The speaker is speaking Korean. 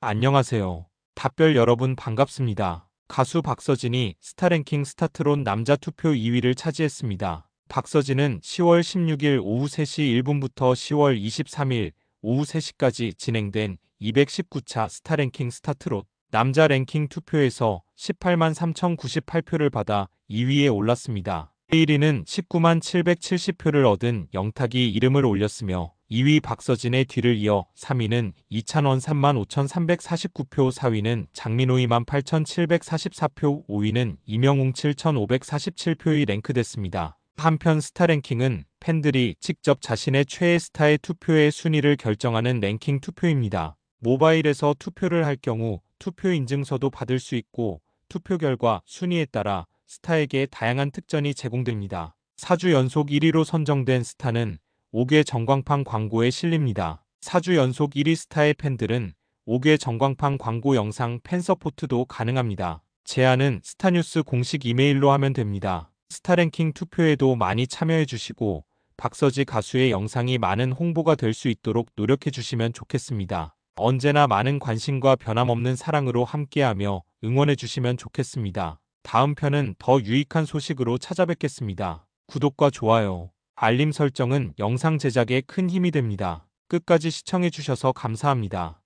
안녕하세요. 답별 여러분 반갑습니다. 가수 박서진이 스타랭킹 스타트론 남자 투표 2위를 차지했습니다. 박서진은 10월 16일 오후 3시 1분부터 10월 23일 오후 3시까지 진행된 219차 스타랭킹 스타트롯 남자 랭킹 투표에서 18만 3,098표를 받아 2위에 올랐습니다. 1위는 19만 770표를 얻은 영탁이 이름을 올렸으며 2위 박서진의 뒤를 이어 3위는 이찬원 3만 5,349표 4위는 장민호 2만 8,744표 5위는 이명웅 7,547표이 랭크됐습니다. 한편 스타랭킹은 팬들이 직접 자신의 최애 스타의 투표의 순위를 결정하는 랭킹 투표입니다. 모바일에서 투표를 할 경우 투표 인증서도 받을 수 있고 투표 결과 순위에 따라 스타에게 다양한 특전이 제공됩니다. 4주 연속 1위로 선정된 스타는 5개 전광판 광고에 실립니다. 4주 연속 1위 스타의 팬들은 5개 전광판 광고 영상 팬서포트도 가능합니다. 제안은 스타뉴스 공식 이메일로 하면 됩니다. 스타랭킹 투표에도 많이 참여해 주시고 박서지 가수의 영상이 많은 홍보가 될 수 있도록 노력해 주시면 좋겠습니다. 언제나 많은 관심과 변함없는 사랑으로 함께하며 응원해 주시면 좋겠습니다. 다음 편은 더 유익한 소식으로 찾아뵙겠습니다. 구독과 좋아요, 알림 설정은 영상 제작에 큰 힘이 됩니다. 끝까지 시청해 주셔서 감사합니다.